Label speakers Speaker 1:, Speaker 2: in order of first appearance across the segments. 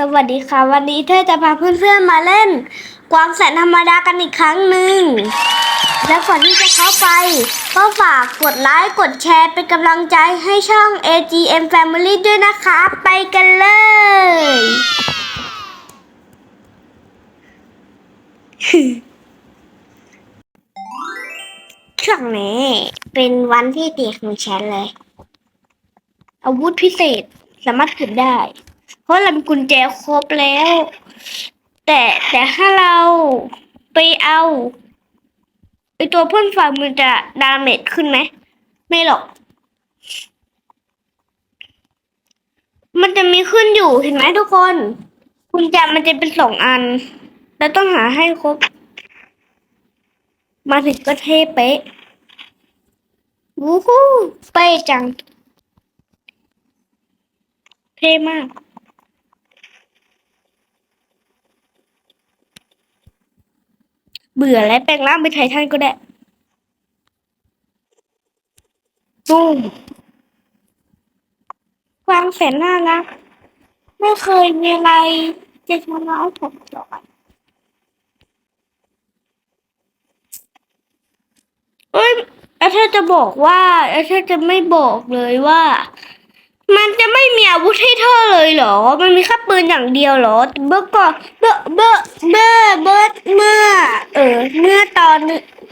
Speaker 1: สวัสดีค่ะ วันนี้เธอจะพาเพื่อนๆมาเล่น กวางแสนธรรมดากันอีกครั้งหนึ่ง และก่อนที่จะเข้าไป ก็ฝากกดไลค์กดแชร์เป็นกำลังใจให้ช่อง AGM Family ด้วยนะคะ ไปกันเลย ช่วงนี้เป็นวันที่เด็กของฉันเลย อาวุธพิเศษสามารถเก็บได้ เพราะเรามีกุญแจครบแล้ว แต่แต่ถ้าเราไปเอาไอตัวพ่นไฟมันจะดาเมจขึ้นไหม ไม่หรอก มันจะมีขึ้นอยู่เห็นไหมทุกคนกุญแจมันจะเป็นสองอัน แล้วต้องหาให้ครบ มาถึงก็เทเป๊ะวู้ฮู้เป๊ะจัง เท่มาก เบื่อแล้วแปลงร่างเป็นไททันก็ได้ตุ้มวางแสนน่ารัก ไม่เคยมีอะไรจะทำร้ายผมหรอกเอ้ยแล้วถ้าจะบอกว่าแล้วถ้าจะไม่บอกเลยว่า มันจะไม่มีอาวุธให้เธอเลยเหรอ มันมีแค่ปืนอย่างเดียวเหรอ เมื่อก่อนเมื่อเมื่อเมื่อเมื่อเมื่อเออ เมื่อตอน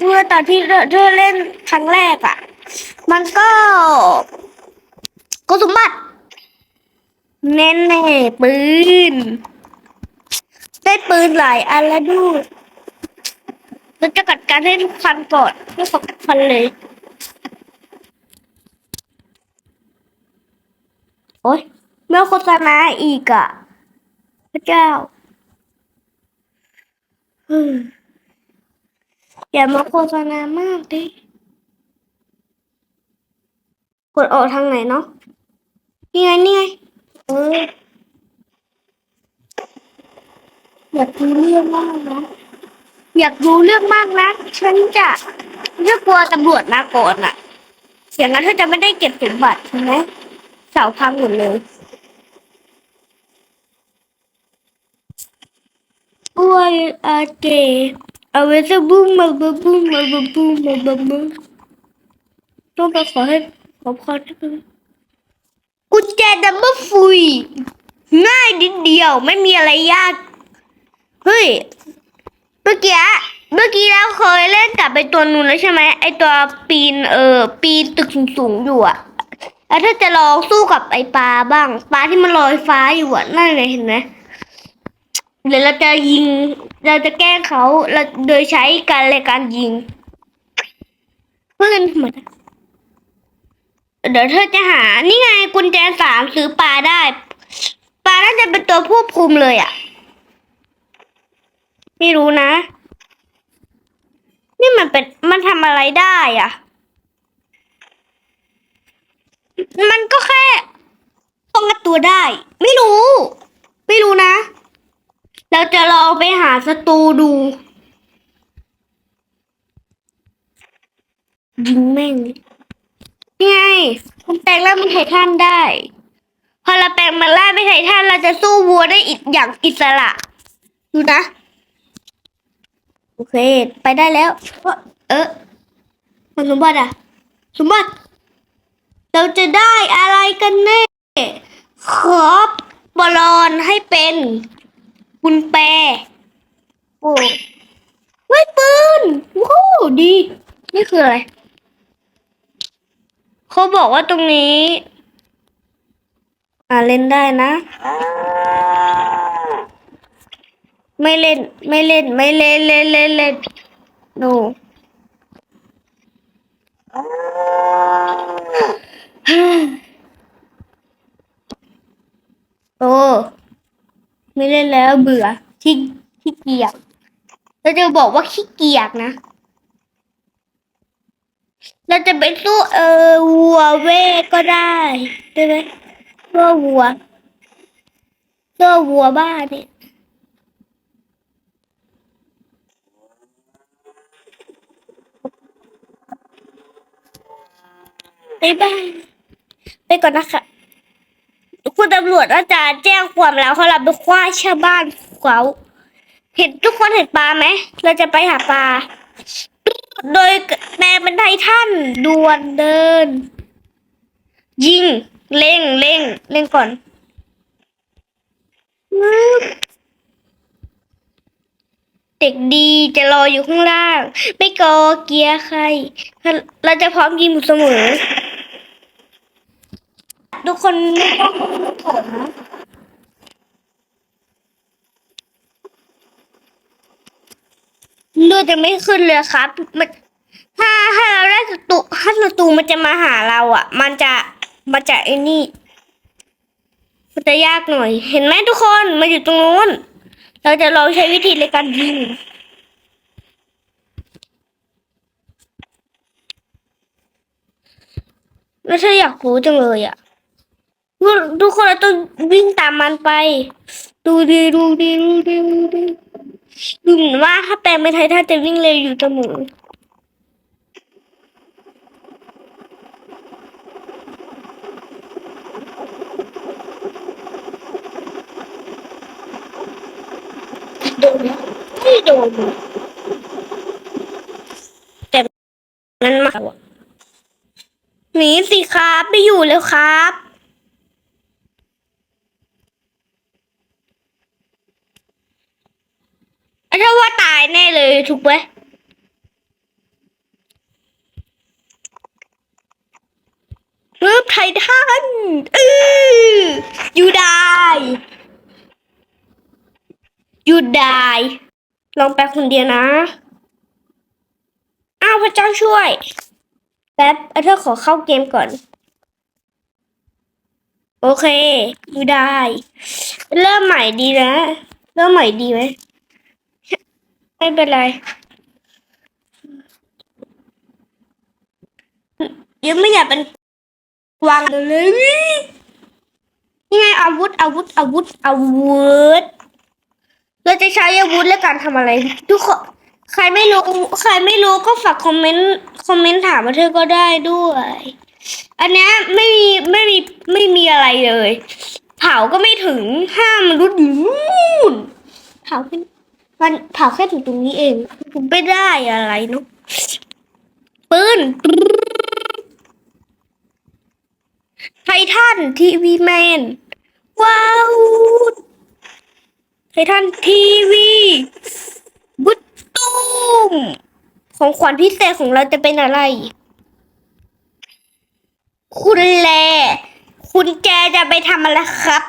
Speaker 1: เมื่อตอนที่เธอเล่นครั้งแรกอะ่ะ มันก็ก็สมบัติแน่แน่ๆปืน ได้ปืนหลายอันแล้วด้วยเราจะกัดการให้ทุกคันก่อนไม่ขอกัดฟันเลย โอ๊ยเมื่อโฆษณาอีกอะพระเจ้าอย่ามาโฆษณามากดิกดออกทางไหนเนาะนี่ไงนี่ไงเอออยากรู้เรื่องมากนะ อยากรู้เรื่องมากนะ ฉันจะจะกลัวตำรวจมาก่อนอะอย่างนั้นเธอจะไม่ได้เก็บสมบัติใช่ไหม เสาพังหมดเลยอ้วยอาเจเอาไว้จะบุ้มมาบุ้มบุ้มมาบุ้มบุ้มมาบุ้มบุ้มต้องไปขอให้ขอพรให้กันกุญแจดับเบิลฟุยง่ายนิดเดียวไม่มีอะไรยาก เฮ้ย เมื่อกี้เมื่อกี้เราเคยเล่นกับไอตัวนู้นแล้วใช่ไหมไอตัวปีนเออปีนตึกสูงๆอยู่อะ แล้วถ้าจะลองสู้กับไอปลาบ้าง ปลาที่มันลอยฟ้าอยู่อะนั่นไงเห็นไหมเดี๋ยวเราจะยิง เราจะแกล้งเขาเราโดยใช้การในการยิง เพื่อนเหมือนเดี๋ยวเธอจะหา นี่ไงกุญแจสามซื้อปลาได้ ปลาน่าจะเป็นตัวควบคุมเลยอะไม่รู้นะ นี่มันเป็นมันทำอะไรได้อะ มันก็แค่ป้องกันตัวได้ ไม่รู้ ไม่รู้นะ เราจะลองไปหาศัตรูดูยิงแม่งนี่ไงมันแปลงร่างเป็นไททันได้ พอเราแปลงมันร่างเป็นไททันเราจะสู้วัวได้อีกอย่างอิสระ ดูนะ โอเค ไปได้แล้ว เออมันสมบัติอะสมบัติ เราจะได้อะไรกันแน่ ขอบอลอนให้เป็นคุณแปรโอ้ไว้ปืนว้าวดี นี่คืออะไร เขาบอกว่าตรงนี้ อ่าเล่นได้นะ ไม่เล่น ไม่เล่น ไม่เล่น เล่นเล่นเล่น no โอ้ไม่เล่นแล้วเบื่อขี้ขี้เกียจเราจะบอกว่าขี้เกียจนะ เราจะไปสู้เออวัวเวก็ได้ได้ไหมตัววัวตัววัวบ้าเนี่ยบ๊ายบาย ก่อนนะคะ คุณตำรวจก็จะแจ้งความแล้วเขาเราไปคว้าชาวบ้านเขาเห็นทุกคนเห็นปลาไหม เราจะไปหาปลา โดยแปลเป็นไททันดวนเดิน ยิง เล่งเล่งเล่งก่อนเด็กดีจะรออยู่ข้างล่าง ไม่กอเกียร์ใคร เราจะพร้อมยิงเสมอ ทุกคนไม่ต้องถมเลือดจะไม่ขึ้นเลยครับ มัน ถ้าถ้าเราได้ศัตรูถ้าศัตรูมันจะมาหาเราอะ มันจะมันจะไอ้นี่มันจะยากหน่อย เห็นไหมทุกคนมาอยู่ตรงนู้น เราจะลองใช้วิธีในการยิงแล้วถ้าอยากรู้จังเลยอะ ทุกคนเราต้องวิ่งตามมันไป ดูดีดูดีดูดีดูดีดูเหมือนว่าถ้าแปลงไม่ไทยถ้าจะวิ่งเร็วอยู่เสมอโดนไม่โดนแต่นั้นมากหนีสิครับไม่อยู่แล้วครับ ถ้าว่าตายแน่เลย ถูกไหมรูปไททันเออยูได้ยูได้ลองไปคนเดียวนะ อ้าวพระเจ้าช่วย แป๊บเธอขอเข้าเกมก่อน โอเคยูได้เริ่มใหม่ดีนะ เริ่มใหม่ดีไหม ไม่เป็นไร ยังไม่อยากเป็นวางเลยนี่ไงอาวุธอาวุธอาวุธอาวุธเราจะใช้อาวุธและการทำอะไร ทุกคนใครไม่รู้ ใครไม่รู้ก็ฝากคอมเมนต์คอมเมนต์ถามมาเธอก็ได้ด้วย อันนี้ไม่มีไม่มีไม่มีอะไรเลย เผาก็ไม่ถึงห้ามมนุษย์อยู่นู่นเผาแค่ มันเผาแค่ถึงตรงนี้เองไม่ได้อะไรเนาะปืนไททันทีวีแมน ว้าวไททันทีวีบุตตุ้มของขวัญพิเศษของเราจะเป็นอะไร คุณแล คุณแจจะไปทำอะไรครับ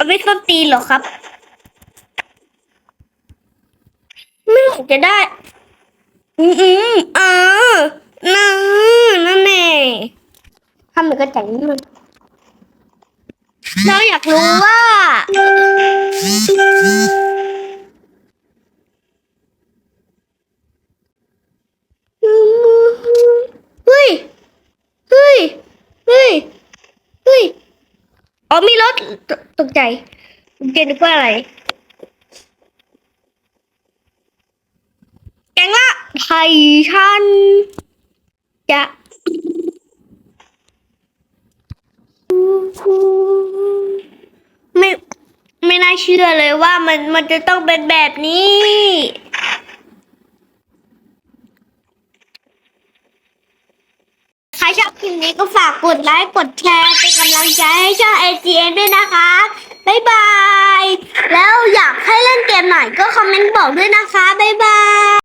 Speaker 1: เอาไม่ต้นตีนหรอครับไม่อยากจะได้ อืมอืมอ่านั่นนั่นแน่ทำเหมือนกระจังนี่มันเราอยากรู้ว่า เฮ้ย เฮ้ย เฮ้ย เฮ้ย อ๋อมีรถ ตกใจตกใจนึกว่าอะไร แกงละไททันจะไม่ไม่น่าเชื่อเลยว่ามันมันจะต้องเป็นแบบนี้ ใครชอบคลิปนี้ก็ฝากกดไลค์กดแชร์เป็นกำลังใจให้ช่อง AGN ด้วยนะคะบ๊ายบาย แล้วอยากให้เล่นเกมไหนก็คอมเมนต์บอกด้วยนะคะบ๊ายบาย